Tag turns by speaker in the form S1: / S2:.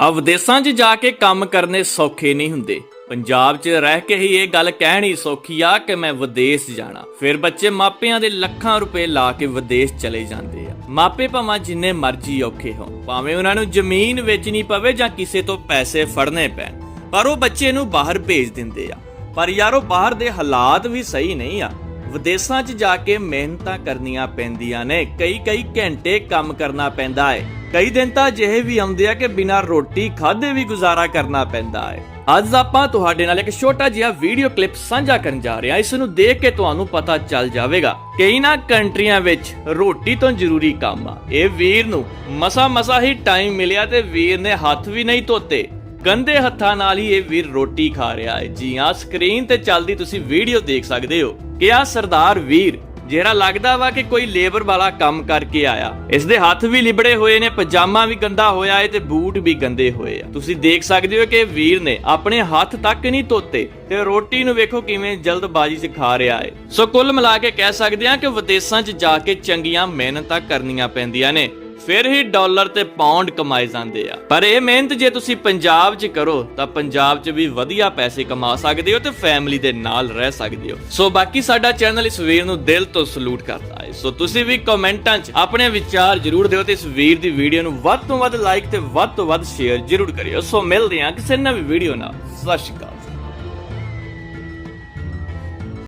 S1: ਆ ਵਿਦੇਸ਼ਾਂ 'ਚ ਜਾ ਕੇ ਕੰਮ ਕਰਨੇ ਸੌਖੇ ਨਹੀਂ ਹੁੰਦੇ। ਪੰਜਾਬ 'ਚ ਰਹਿ ਕੇ ਹੀ ਇਹ ਗੱਲ ਕਹਿਣੀ ਸੌਖੀ ਆ ਕਿ ਮੈਂ ਵਿਦੇਸ਼ ਜਾਣਾ। ਫਿਰ ਬੱਚੇ ਮਾਪਿਆਂ ਦੇ ਲੱਖਾਂ ਰੁਪਏ ਲਾ ਕੇ ਵਿਦੇਸ਼ ਚਲੇ ਜਾਂਦੇ ਆ। ਮਾਪੇ ਭਾਵੇਂ ਜਿੰਨੇ ਮਰਜ਼ੀ ਔਖੇ ਹੋਣ, ਭਾਵੇਂ ਉਹਨਾਂ ਨੂੰ ਜ਼ਮੀਨ ਵੇਚਣੀ ਪਵੇ ਜਾਂ ਕਿਸੇ ਤੋਂ ਪੈਸੇ ਫੜਨੇ ਪੈਣ, ਪਰ ਉਹ ਬੱਚੇ ਨੂੰ ਬਾਹਰ ਭੇਜ ਦਿੰਦੇ ਆ। ਪਰ ਯਾਰੋ ਬਾਹਰ ਦੇ ਹਾਲਾਤ ਵੀ ਸਹੀ ਨਹੀਂ ਆ। ਵਿਦੇਸ਼ਾਂ 'ਚ ਜਾ ਕੇ ਮਿਹਨਤਾਂ ਕਰਨੀਆਂ ਪੈਂਦੀਆਂ ਨੇ। ਕਈ ਕਈ ਘੰਟੇ ਕੰਮ ਕਰਨਾ ਪੈਂਦਾ ਹੈ। ਕਈ ਦਿਨ ਤਾਂ ਅਜਿਹੇ ਵੀ ਆਉਂਦੇ ਆ ਕਿ ਬਿਨਾਂ ਰੋਟੀ ਖਾਦੇ ਵੀ ਗੁਜ਼ਾਰਾ ਕਰਨਾ ਪੈਂਦਾ ਹੈ। ਅੱਜ ਆਪਾਂ ਤੁਹਾਡੇ ਨਾਲ ਇੱਕ ਛੋਟਾ ਜਿਹਾ ਵੀਡੀਓ ਕਲਿੱਪ ਸਾਂਝਾ ਕਰਨ ਜਾ ਰਹੇ ਹਾਂ। ਇਸ ਨੂੰ ਦੇਖ ਕੇ ਤੁਹਾਨੂੰ ਪਤਾ ਚੱਲ ਜਾਵੇਗਾ। ਕਈ ਨਾ ਕੰਟਰੀਆਂ ਵਿੱਚ ਰੋਟੀ ਤੋਂ ਜ਼ਰੂਰੀ ਕੰਮ ਆ। ਇਹ ਵੀਰ ਨੂੰ ਮਸਾ ਮਸਾ ਹੀ ਟਾਈਮ ਮਿਲਿਆ ਤੇ ਵੀਰ ਨੇ ਹੱਥ ਵੀ ਨਹੀਂ ਧੋਤੇ। ਗੰਦੇ ਹੱਥਾਂ ਨਾਲ ਹੀ ਇਹ ਵੀਰ ਰੋਟੀ ਖਾ ਰਿਹਾ ਹੈ। ਜੀ ਹਾਂ ਸਕਰੀਨ ਤੇ ਚੱਲਦੀ ਤੁਸੀਂ ਵੀਡੀਓ ਦੇਖ ਸਕਦੇ ਹੋ ਕਿ ਆ ਸਰਦਾਰ ਵੀਰ, ਜਿਹੜਾ ਲੱਗਦਾ ਵਾ ਕਿ ਕੋਈ ਲੇਬਰ ਵਾਲਾ ਕੰਮ ਕਰਕੇ ਆਇਆ। ਇਸ ਦੇ ਹੱਥ ਵੀ ਲਿਬੜੇ ਹੋਏ ਨੇ, ਪਜਾਮਾ ਵੀ ਗੰਦਾ ਹੋਇਆ ਹੈ ਤੇ ਬੂਟ ਵੀ ਗੰਦੇ ਹੋਏ ਆ। ਤੁਸੀਂ ਦੇਖ ਸਕਦੇ ਹੋ ਕਿ ਵੀਰ ਨੇ ਆਪਣੇ ਹੱਥ ਤੱਕ ਨਹੀਂ ਧੋਤੇ ਤੇ ਰੋਟੀ ਨੂੰ ਵੇਖੋ ਕਿਵੇਂ ਜਲਦਬਾਜ਼ੀ 'ਚ ਖਾ ਰਿਹਾ ਹੈ ਸੋ ਕੁੱਲ ਮਿਲਾ ਕੇ ਕਹਿ ਸਕਦੇ ਹਾਂ ਕਿ ਵਿਦੇਸ਼ਾਂ 'ਚ ਜਾ ਕੇ ਚੰਗੀਆਂ ਮਿਹਨਤਾਂ ਕਰਨੀਆਂ ਪੈਂਦੀਆਂ ਨੇ। ਫਿਰ ਹੀ ਡਾਲਰ ਤੇ ਪਾਉਂਡ ਕਮਾਏ ਜਾਂਦੇ ਆ। ਪਰ ਇਹ ਮਿਹਨਤ ਜੇ ਤੁਸੀਂ ਪੰਜਾਬ 'ਚ ਕਰੋ, ਤਾਂ ਪੰਜਾਬ 'ਚ ਵੀ ਵਧੀਆ ਪੈਸੇ ਕਮਾ ਸਕਦੇ ਹੋ ਤੇ ਫੈਮਿਲੀ ਦੇ ਨਾਲ ਰਹਿ ਸਕਦੇ ਹੋ। ਸੋ ਬਾਕੀ ਸਾਡਾ ਚੈਨਲ ਇਸ ਵੀਰ ਨੂੰ ਦਿਲ ਤੋਂ ਸਲੂਟ ਕਰਦਾ ਹੈ। ਸੋ ਤੁਸੀਂ ਵੀ ਕਮੈਂਟਾਂ 'ਚ ਆਪਣੇ ਵਿਚਾਰ ਜਰੂਰ ਦਿਓ ਤੇ ਇਸ ਵੀਰ ਦੀ ਵੀਡੀਓ ਨੂੰ ਵੱਧ ਤੋਂ ਵੱਧ ਲਾਈਕ ਤੇ ਵੱਧ ਤੋਂ ਵੱਧ ਸ਼ੇਅਰ ਜਰੂਰ ਕਰਿਓ। ਸੋ ਮਿਲਦੇ ਹਾਂ ਕਿਸੇ ਨਵੀਂ ਵੀਡੀਓ ਨਾਲ। ਸਤਿ ਸ਼੍ਰੀ ਅਕਾਲ।